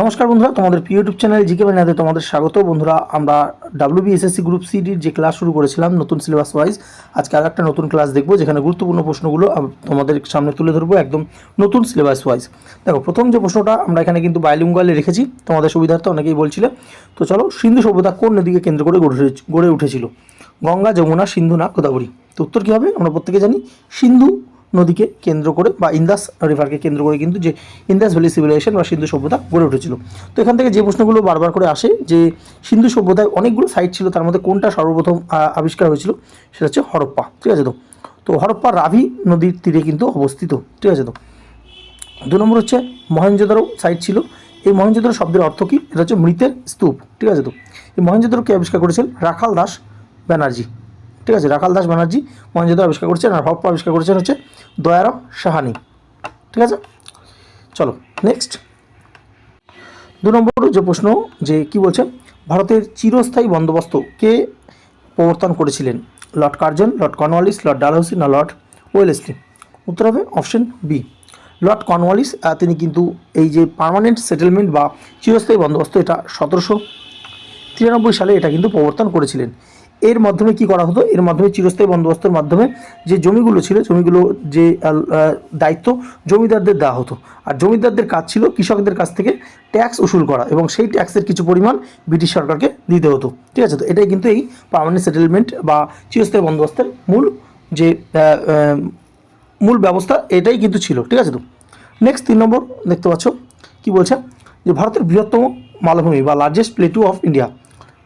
নমস্কার বন্ধুরা, তোমাদের ইউটিউব চ্যানেল জিকে বানিয়াতে তোমাদের স্বাগত। বন্ধুরা, আমরা ডাব্লিউবিএসএসসি গ্রুপ সিডির যে ক্লাস শুরু করেছিলাম, নতুন সিলেবাস ওয়াইজ আজকে আর একটা নতুন ক্লাস দেখব, যেখানে গুরুত্বপূর্ণ প্রশ্নগুলো তোমাদের সামনে তুলে ধরবো একদম নতুন সিলেবাস ওয়াইজ দেখো, প্রথম যে প্রশ্নটা আমরা এখানে কিন্তু বাইলিঙ্গুয়ালে রেখেছি, তোমাদের সুবিধার্থে অনেকেই বলছিলে। তো চলো, সিন্ধু সভ্যতা কোন নদীকে কেন্দ্র করে গড়ে উঠেছিল? গঙ্গা, যমুনা, সিন্ধু না, গোদাবরী? তো উত্তর কী হবে? আমরা প্রত্যেকে জানি, সিন্ধু নদীকে কেন্দ্র করে বা ইন্দাস রিভারকে কেন্দ্র করে কিন্তু যে ইন্দাস ভ্যালি সিভিলাইজেশন বা সিন্ধু সভ্যতা গড়ে উঠেছিল। তো এখান থেকে যে প্রশ্নগুলো বারবার করে আসে যে সিন্ধু সভ্যতায় অনেকগুলো সাইট ছিল, তার মধ্যে কোনটা সর্বপ্রথম আবিষ্কার হয়েছিল সেটা হচ্ছে হরপ্পা, ঠিক আছে তো? তো হরপ্পা রাভি নদীর তীরে কিন্তু অবস্থিত, ঠিক আছে তো? দু নম্বর হচ্ছে মহেঞ্জোদারো সাইট ছিল। এই মহেঞ্জোদারো শব্দের অর্থ কী? এটা হচ্ছে মৃতের স্তূপ, ঠিক আছে তো? এই মহেঞ্জোদারো কে আবিষ্কার করেছেন রাখাল দাস ব্যানার্জি। ঠিক আছে, রাখাল দাস ব্যানার্জি মহেঞ্জোদারো আবিষ্কার করেছেন আর হরপ্পা আবিষ্কার করেছেন হচ্ছে দয়ারাম সাহানি। ঠিক আছে? চলো নেক্সট দু নম্বর যে প্রশ্ন, যে কি বলছে? ভারতের চিরস্থায়ী বন্দোবস্ত কে প্রবর্তন করেছিলেন? Lord Curzon, Lord Cornwallis, Lord Dalhousie না লর্ড ওয়েলেসলি? উত্তর হবে অপশন বি লর্ড কর্নওয়ালিস তিনি কিন্তু এই যে পার্মানেন্ট সেটেলমেন্ট বা চিরস্থায়ী বন্দোবস্ত, এটা সতেরোশো তিরানব্বই সালে এটা কিন্তু প্রবর্তন করেছিলেন। এর মাধ্যমে কি করা হতো? এর মাধ্যমে চিরস্থায়ী বন্দোবস্তের মাধ্যমে যে জমিগুলো ছিল, জমিগুলো যে দায়িত্ব জমিদারদের দেওয়া হতো। আর জমিদারদের কাজ ছিল কৃষকদের কাছ থেকে ট্যাক্স উসুল করা এবং সেই ট্যাক্সের কিছু পরিমাণ ব্রিটিশ সরকারকে দিতে হতো। ঠিক আছে তো? এটাই কিন্তু এই পার্মানেন্ট সেটেলমেন্ট বা চিরস্থায়ী বন্দোবস্তের মূল যে মূল ব্যবস্থা এটাই কিন্তু ছিল। ঠিক আছে তো? নেক্সট তিন নম্বর দেখতে পাচ্ছ, কি বলছে? যে ভারতের বৃহত্তম মালভূমি বা লার্জেস্ট প্লেটু অফ ইন্ডিয়া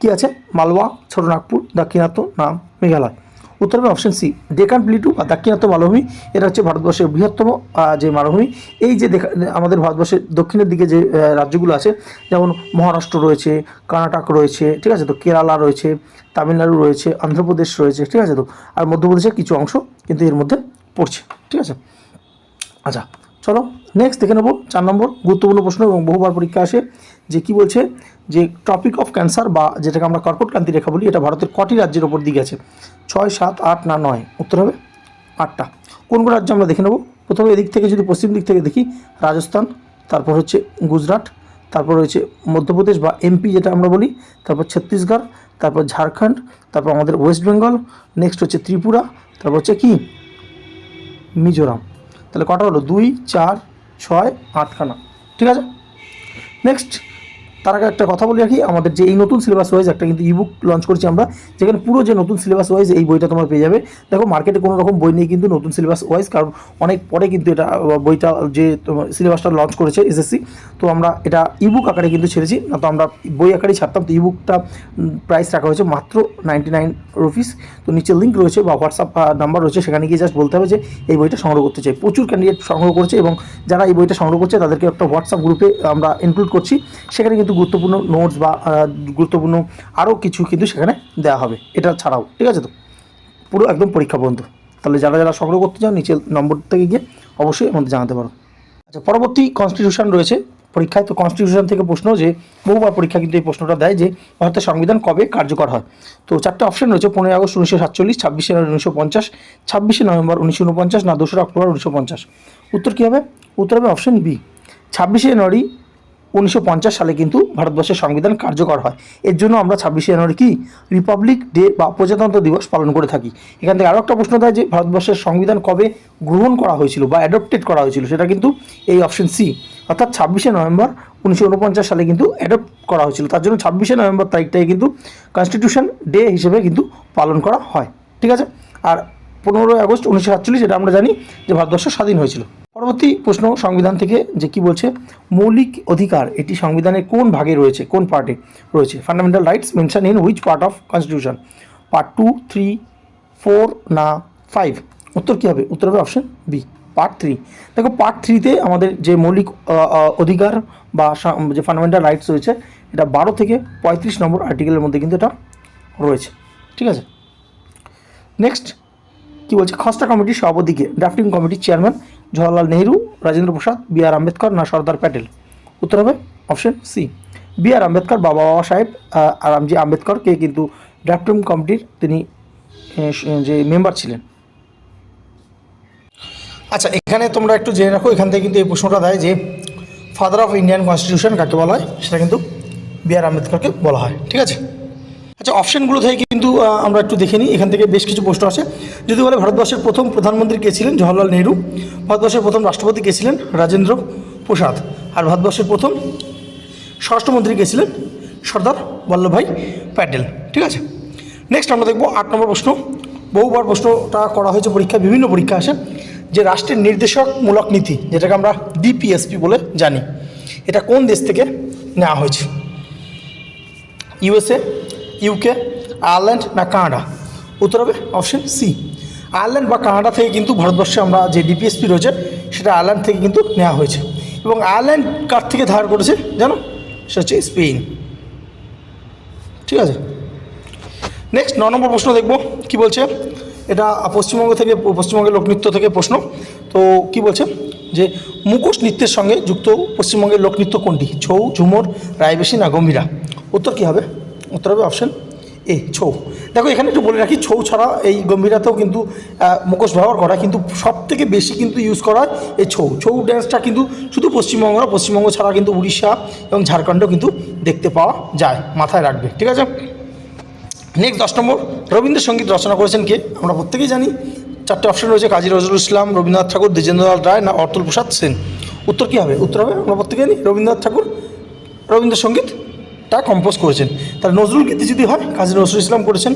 কি আছে? মালওয়া, ছোটনাগপুর, দাক্ষিণাত্য, নাম মেঘালয়। উত্তর হবে অপশন সি ডেকান প্লেটু বা দাক্ষিণাত্য মালভূমি। এটা হচ্ছে ভারতবর্ষের বৃহত্তম যে মালভূমি। এই যে আমাদের ভারতবর্ষের দক্ষিণের দিকে যে রাজ্যগুলো আছে, যেমন মহারাষ্ট্র রয়েছে, কর্ণাটক রয়েছে, ঠিক আছে তো? কেরালা রয়েছে, তামিলনাড়ু রয়েছে, অন্ধ্রপ্রদেশ রয়েছে, ঠিক আছে তো? আর মধ্যপ্রদেশের কিছু অংশ কিন্তু এর মধ্যে পড়ছে, ঠিক আছে? আচ্ছা চলো নেক্সট দেখে নেব, চার নম্বর গুরুত্বপূর্ণ প্রশ্ন এবং বহুবার পরীক্ষা আসে, যে কি বলছে? যে টপিক অফ ক্যান্সার বা যেটাকে আমরা কর্কট ক্রান্তি রেখা বলি, এটা ভারতের কটি রাজ্যের ওপর দিকে আছে? ছয়, সাত, আট না নয়? উত্তর হবে আটটা। কোন কোন রাজ্য আমরা দেখে নেব? প্রথমে এদিক থেকে যদি পশ্চিম দিক থেকে দেখি, রাজস্থান, তারপর হচ্ছে গুজরাট, তারপর রয়েছে মধ্যপ্রদেশ বা এমপি যেটা আমরা বলি, তারপর ছত্তিশগড়, তারপর ঝাড়খণ্ড, তারপর আমাদের ওয়েস্ট বেঙ্গল নেক্সট হচ্ছে ত্রিপুরা, তারপর হচ্ছে কি? মিজোরাম। তাহলে কটা হলো? দুই, চার, ছয়, আটখানা। ঠিক আছে? নেক্সট তার আগে একটা কথা বলে রাখি, আমাদের যে এই নতুন সিলেবাস ওয়াইজ একটা কিন্তু ইবুক লঞ্চ করছি আমরা, যেখানে পুরো যে নতুন সিলেবাস ওয়াইজ এই বইটা তোমার পেয়ে যাবে। দেখো মার্কেটে কোনো রকম বই নেই কিন্তু নতুন সিলেবাস ওয়াইজ কারণ অনেক পরে কিন্তু এটা বইটা যে সিলেবাসটা লঞ্চ করেছে এসএসসি তো আমরা এটা ইবুক আকারে কিন্তু ছেড়েছি, না তো আমরা বই আকারেই ছাড়তাম, তো ইবুকটা প্রাইস রাখা হয়েছে মাত্র নাইনটি নাইন রুপিস তো নিচে লিঙ্ক রয়েছে বা হোয়াটসঅ্যাপ নাম্বার রয়েছে, সেখানে গিয়ে জাস্ট বলতে হবে যে এই বইটা সংগ্রহ করতে চাই। প্রচুর ক্যান্ডিডেট সংগ্রহ করছে এবং যারা এই বইটা সংগ্রহ করছে, তাদেরকে একটা হোয়াটসঅ্যাপ গ্রুপে আমরা ইনক্লুড করছি। সেখানে কিন্তু গুরুত্বপূর্ণ নোটস বা গুরুত্বপূর্ণ আরও কিছু কিন্তু সেখানে দেওয়া হবে। এটা ছাড়াও, ঠিক আছে তো? পুরো একদম পরীক্ষা পর্যন্ত। তাহলে যারা যারা সংগ্রহ করতে চাও, নিচে নম্বর থেকে গিয়ে অবশ্যই আমাদের জানাতে পারো। আচ্ছা পরবর্তী কনস্টিটিউশন রয়েছে পরীক্ষায়। তো কনস্টিটিউশন থেকে প্রশ্ন যে, বহুবার পরীক্ষা কিন্তু এই প্রশ্নটা দেয় যে, ভারতের সংবিধান কবে কার্যকর হয়? তো চারটে অপশন রয়েছে, পনেরোই আগস্ট উনিশশো সাতচল্লিশ, ছাব্বিশে জানুয়ারি উনিশশো পঞ্চাশ, ছাব্বিশে নভেম্বর উনিশশো উনপঞ্চাশ, না, দোসরা অক্টোবর উনিশশো পঞ্চাশ। উত্তর কী হবে? উত্তর হবে অপশন বি ছাব্বিশে জানুয়ারি উনিশশো পঞ্চাশ সালে কিন্তু ভারতবর্ষের সংবিধান কার্যকর হয়। এর জন্য আমরা ছাব্বিশে জানুয়ারি কি রিপাবলিক ডে বা প্রজাতন্ত্র দিবস পালন করে থাকি। এখান থেকে আরও একটা প্রশ্ন দেয় যে ভারতবর্ষের সংবিধান কবে গ্রহণ করা হয়েছিল বা অ্যাডপ্টেড করা হয়েছিল, সেটা কিন্তু এই অপশন সি অর্থাৎ ছাব্বিশে নভেম্বর উনিশশো উনপঞ্চাশ সালে কিন্তু অ্যাডপ্ট করা হয়েছিল। তার জন্য ছাব্বিশে নভেম্বর তারিখটাই কিন্তু কনস্টিটিউশন ডে হিসেবে কিন্তু পালন করা হয়। ঠিক আছে? আর পনেরোই আগস্ট উনিশশো সাতচল্লিশ এটা আমরা জানি যে ভারতবর্ষ স্বাধীন হয়েছিল। পরবর্তী প্রশ্ন সংবিধান থেকে যে কি বলছে? মৌলিক অধিকার, এটি সংবিধানের কোন ভাগে রয়েছে, কোন পার্টে রয়েছে? Fundamental rights mention in which part of constitution part two three four না ফাইভ উত্তর কী হবে? উত্তর হবে অপশন বি পার্ট থ্রি দেখো পার্ট থ্রিতে আমাদের যে মৌলিক অধিকার বা যে ফান্ডামেন্টাল রাইটস রয়েছে, এটা বারো থেকে পঁয়ত্রিশ নম্বর আর্টিকেলের মধ্যে কিন্তু এটা রয়েছে। ঠিক আছে? নেক্সট কি বলছে? খসড়া কমিটির সভাপতিকে ড্রাফটিং কমিটির chairman Jawaharlal Nehru Rajendra Prasad B R Ambedkar না সর্দার প্যাটেল? উত্তর হবে option C B R Ambedkar Baba Baba Saheb আহ, আর আমজি আম্বেদকরকে কিন্তু ড্রাফটিং কমিটির তিনি যে মেম্বার ছিলেন। আচ্ছা এখানে তোমরা একটু জেনে রাখো এখান থেকে কিন্তু এই প্রশ্নটা দেয় যে ফাদার অফ ইন্ডিয়ান কনস্টিটিউশন কাকে বলা হয়? সেটা কিন্তু বি আর আম্বেদকরকে বলা হয় ঠিক আছে? আচ্ছা অপশানগুলো থেকে কিন্তু আমরা একটু দেখে নিই। এখান থেকে বেশ কিছু প্রশ্ন আসে যদি বলে ভারতবর্ষের প্রথম প্রধানমন্ত্রী কে ছিলেন? জওয়াহরলাল নেহরু। ভারতবর্ষের প্রথম রাষ্ট্রপতি কে ছিলেন? রাজেন্দ্র প্রসাদ। আর ভারতবর্ষের প্রথম স্বরাষ্ট্রমন্ত্রী কে ছিলেন? সর্দার বল্লভভাই প্যাটেল। ঠিক আছে? নেক্সট আমরা দেখব আট নম্বর প্রশ্ন। বহুবার প্রশ্নটা করা হয়েছে পরীক্ষায়, বিভিন্ন পরীক্ষা আসে। যে রাষ্ট্রের নির্দেশকমূলক নীতি, যেটাকে আমরা ডিপিএসপি বলে জানি, এটা কোন দেশ থেকে নেওয়া হয়েছে? ইউএসএ ইউকে আয়ারল্যান্ড না কানাডা উত্তর হবে অপশন সি আয়ারল্যান্ড বা কানাডা থেকে কিন্তু ভারতবর্ষে আমরা যে ডিপিএসপি রয়েছে, সেটা আয়ারল্যান্ড থেকে কিন্তু নেওয়া হয়েছে। এবং আয়ারল্যান্ড কার থেকে ধার করেছে জানো? সেটা হচ্ছে স্পেন ঠিক আছে? নেক্সট ন নম্বর প্রশ্ন দেখব। কি বলছে? এটা পশ্চিমবঙ্গ থেকে, পশ্চিমবঙ্গের লোকনৃত্য থেকে প্রশ্ন। তো কি বলছে? যে মুখোশ নৃত্যের সঙ্গে যুক্ত পশ্চিমবঙ্গের লোকনৃত্য কোনটি? ছৌ ঝুমুর, রায়বেশি না গম্ভীরা? উত্তর কী হবে? উত্তর হবে অপশন এ ছৌ। দেখো, এখানে একটু বলে রাখি, ছৌ ছাড়া এই গম্ভীরাতেও কিন্তু মুখোশ ব্যবহার করা, কিন্তু সব থেকে বেশি কিন্তু ইউজ করা হয় এই ছৌ। ছৌ ড্যান্সটা কিন্তু শুধু পশ্চিমবঙ্গ না, পশ্চিমবঙ্গ ছাড়া কিন্তু উড়িষ্যা এবং ঝাড়খণ্ডও কিন্তু দেখতে পাওয়া যায়, মাথায় রাখবে, ঠিক আছে? নেক্সট দশ নম্বর, রবীন্দ্রসঙ্গীত রচনা করেছেন কে? আমরা প্রত্যেকেই জানি, চারটে অপশন রয়েছে, কাজী নজরুল ইসলাম, রবীন্দ্রনাথ ঠাকুর, দ্বিজেন্দ্রলাল রায় না অতুল প্রসাদ সেন। উত্তর কী হবে? উত্তর হবে, আমরা প্রত্যেকে জানি, রবীন্দ্রনাথ ঠাকুর রবীন্দ্রসঙ্গীতটা কম্পোজ করেছেন। তাহলে নজরুল গীতি যদি হয়, কাজী নজরুল ইসলাম করেছেন।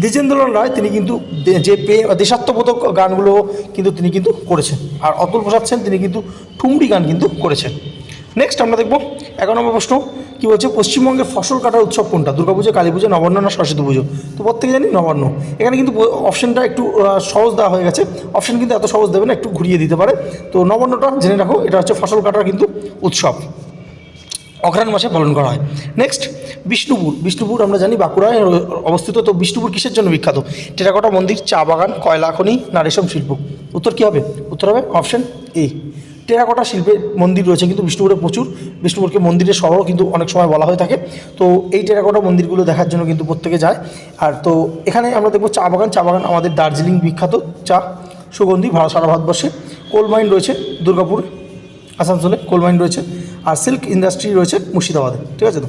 দ্বিজেন্দ্রলাল রায়, তিনি কিন্তু যে দেশাত্মবোধক গানগুলো কিন্তু তিনি কিন্তু করেছেন। আর অতুল প্রসাদ সেন, তিনি কিন্তু ঠুমরি গান কিন্তু করেছেন। নেক্সট আমরা দেখব, এগারো নম্বর প্রশ্ন, কী বলছে? পশ্চিমবঙ্গের ফসল কাটার উৎসব কোনটা? দুর্গাপুজো কালী পুজো নবান্ন না সরস্বতী পুজো? তো প্রত্যেকে জানি নবান্ন। এখানে কিন্তু অপশনটা একটু সহজ দেওয়া হয়ে গেছে। অপশন কিন্তু এত সহজ দেবে না, একটু ঘুরিয়ে দিতে পারে। তো নবান্নটা জেনে রাখো, এটা হচ্ছে ফসল কাটার কিন্তু উৎসব। অঘ্রাণ মাসে পালন করা হয়। নেক্সট বিষ্ণুপুর। বিষ্ণুপুর আমরা জানি বাঁকুড়ায় অবস্থিত। তো বিষ্ণুপুর কিসের জন্য বিখ্যাত? টেরাকোটা মন্দির, চা বাগান, কয়লা খনি না রেশম শিল্প। উত্তর কী হবে? উত্তর হবে অপশন এ টেরাকোটা শিল্পের মন্দির রয়েছে কিন্তু বিষ্ণুপুরে প্রচুর। বিষ্ণুপুরকে মন্দিরের শহরও কিন্তু অনেক সময় বলা হয়ে থাকে। তো এই টেরাকোটা মন্দিরগুলো দেখার জন্য কিন্তু প্রত্যেকে যায়। আর তো এখানে আমরা দেখব চা বাগান। চা বাগান আমাদের দার্জিলিং বিখ্যাত চা সুগন্ধি ভারত সারা ভারতবর্ষে। কোল মাইন রয়েছে দুর্গাপুর, আসানসোলে কোল মাইন রয়েছে। আর সিল্ক ইন্ডাস্ট্রি রয়েছে মুর্শিদাবাদে, ঠিক আছে তো?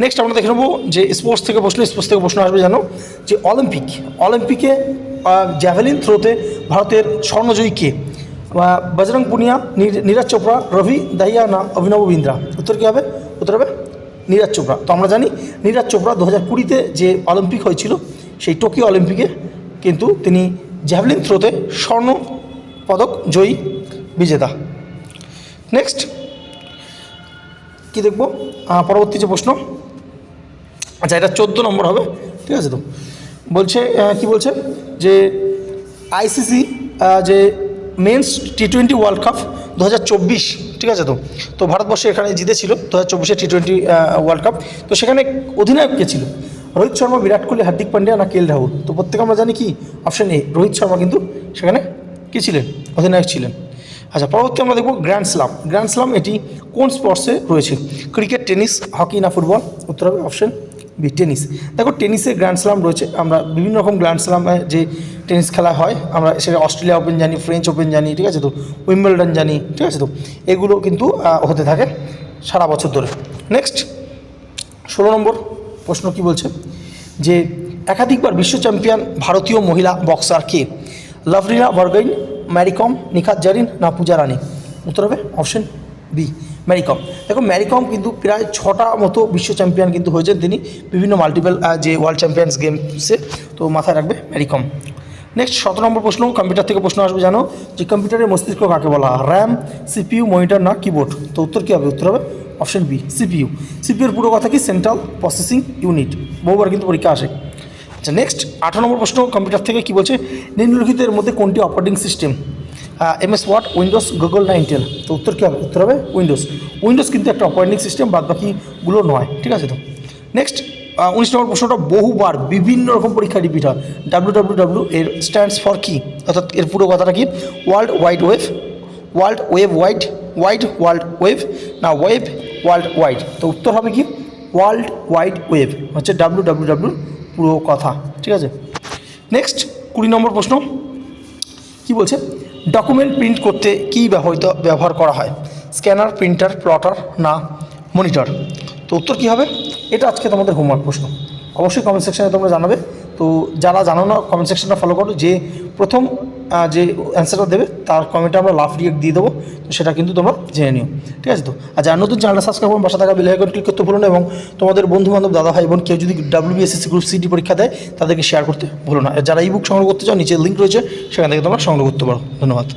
নেক্সট আমরা দেখে নেব যে স্পোর্টস থেকে প্রশ্ন স্পোর্টস থেকে প্রশ্ন আসবে জানো, যে অলিম্পিক অলিম্পিকে জ্যাভেলিন থ্রোতে ভারতের স্বর্ণজয়ী কে? বজরং পুনিয়া, নীর- নীরজ চোপড়া, রবি দাহিয়া না অভিনব বিন্দ্রা? উত্তর কী হবে? উত্তর হবে নীরজ চোপড়া। তো আমরা জানি নীরজ চোপড়া দু হাজার কুড়িতে যে অলিম্পিক হয়েছিল, সেই টোকিও অলিম্পিকে কিন্তু তিনি জ্যাভেলিন থ্রোতে স্বর্ণ পদক জয়ী বিজেতা। নেক্সট কি দেখব? পরবর্তী যে প্রশ্ন আচ্ছা এটা চোদ্দ নম্বর হবে, ঠিক আছে তো? বলছে কি বলছে? যে আইসিসি যে men's T twenty world cup দু হাজার চব্বিশ, ঠিক আছে তো? তো ভারতবর্ষ এখানে জিতেছিল দু হাজার চব্বিশে টি টোয়েন্টি ওয়ার্ল্ড কাপ। তো সেখানে অধিনায়ক কে ছিল? রোহিত শর্মা, বিরাট কোহলি, হার্দিক পান্ডিয়া না কেল রাহুল? তো প্রত্যেকে আমরা জানি কি? অপশন এ রোহিত শর্মা কিন্তু সেখানে কী ছিলেন? অধিনায়ক ছিলেন। আচ্ছা পরবর্তী আমরা দেখব গ্র্যান্ড স্লাম গ্র্যান্ড স্লাম এটি কোন স্পোর্টসে রয়েছে? ক্রিকেট টেনিস হকি না ফুটবল উত্তর হবে অপশন বি টেনিস দেখো টেনিসে গ্র্যান্ড স্লাম রয়েছে। আমরা বিভিন্ন রকম গ্র্যান্ড স্লামে যে টেনিস খেলা হয়, আমরা সেটা অস্ট্রেলিয়া ওপেন জানি ফ্রেঞ্চ ওপেন জানি, ঠিক আছে তো? উইম্বলডন জানি, ঠিক আছে তো? এগুলো কিন্তু হতে থাকে সারা বছর ধরে। নেক্সট ষোলো নম্বর প্রশ্ন কি বলছে? যে একাধিকবার বিশ্ব চ্যাম্পিয়ন ভারতীয় মহিলা বক্সার কে? লাভরিনা বরগাইন ম্যারিকম নিখাত জারিন না পূজা রানী। উত্তর হবে অপশন বি ম্যারিকম দেখো ম্যারিকম কিন্তু প্রায় ছটা মতো বিশ্ব চ্যাম্পিয়ন কিন্তু হয়েছেন তিনি। বিভিন্ন মাল্টিপল যে ওয়ার্ল্ড চ্যাম্পিয়ন্স গেমসে তো মাথায় রাখবে ম্যারিকম নেক্সট সতেরো নম্বর প্রশ্ন কম্পিউটার থেকে প্রশ্ন আসবে জানো, যে কম্পিউটারের মস্তিষ্ক কাকে বলা র্যাম সিপিইউ মনিটর না কিবোর্ড তো উত্তর কী হবে? উত্তর হবে অপশন বি সিপিইউ সিপিইউর পুরো কথা কি? সেন্ট্রাল প্রসেসিং ইউনিট বহুবার কিন্তু পরীক্ষা আসে। আচ্ছা নেক্সট আঠারো নম্বর প্রশ্ন কম্পিউটার থেকে কি বলছে? নিম্নলিখিতের মধ্যে কোনটি operating system MS Word Windows Google না ইন্টেল তো উত্তর কী হবে? উত্তর হবে উইন্ডোজ উইন্ডোজ কিন্তু একটা অপারেটিং সিস্টেম বাদ বাকিগুলো নয়, ঠিক আছে তো? নেক্সট উনিশ নম্বর প্রশ্নটা, বহুবার বিভিন্ন রকম পরীক্ষা রিপিট হয়। ডাব্লু ডাব্লু ডাব্লু এর স্ট্যান্ডস ফর কি? অর্থাৎ এর পুরো কথাটা কি? World wide wave world web wide wide world wave না ওয়েব ওয়ার্ল্ড ওয়াইড তো উত্তর হবে কি? ওয়ার্ল্ড ওয়াইড ওয়েব হচ্ছে ডাব্লু ডাব্লু ডাব্লুর পুরো কথা, ঠিক আছে? নেক্সট কুড়ি নম্বর প্রশ্ন। কি বলছে? ডকুমেন্ট প্রিন্ট করতে কী ব্যবহৃত, ব্যবহার করা হয়? স্ক্যানার প্রিন্টার প্লটার না মনিটর তো উত্তর কী হবে? এটা আজকে তোমাদের হোমওয়ার্ক প্রশ্ন। অবশ্যই কমেন্ট সেকশানে তোমরা জানাবে। তো যারা জানো না কমেন্ট সেকশনটা ফলো করো। যে প্রথম যে অ্যান্সারটা দেবে, তার কমেন্টে আমরা লাভ রিয়েক্ট দিয়ে দেবো, তো সেটা কিন্তু তোমরা জেনে নিও। ঠিক আছে তো? আর যারা নতুন চ্যানেলটা সাবস্ক্রাইব করুন বাসা থাকা বেলাইকন ক্লিক করতে ভুলো না এবং তোমাদের বন্ধু বান্ধব দাদা ভাই বোন, কেউ যদি ডাব্লিউবিএসএসসি গ্রুপ সিটি পরীক্ষা দেয়, তাদেরকে শেয়ার করতে ভুলো না। যারা ই বুক সংগ্রহ করতে চাও নিচে লিঙ্ক রয়েছে, সেখান থেকে তোমরা সংগ্রহ করতে পারো। ধন্যবাদ।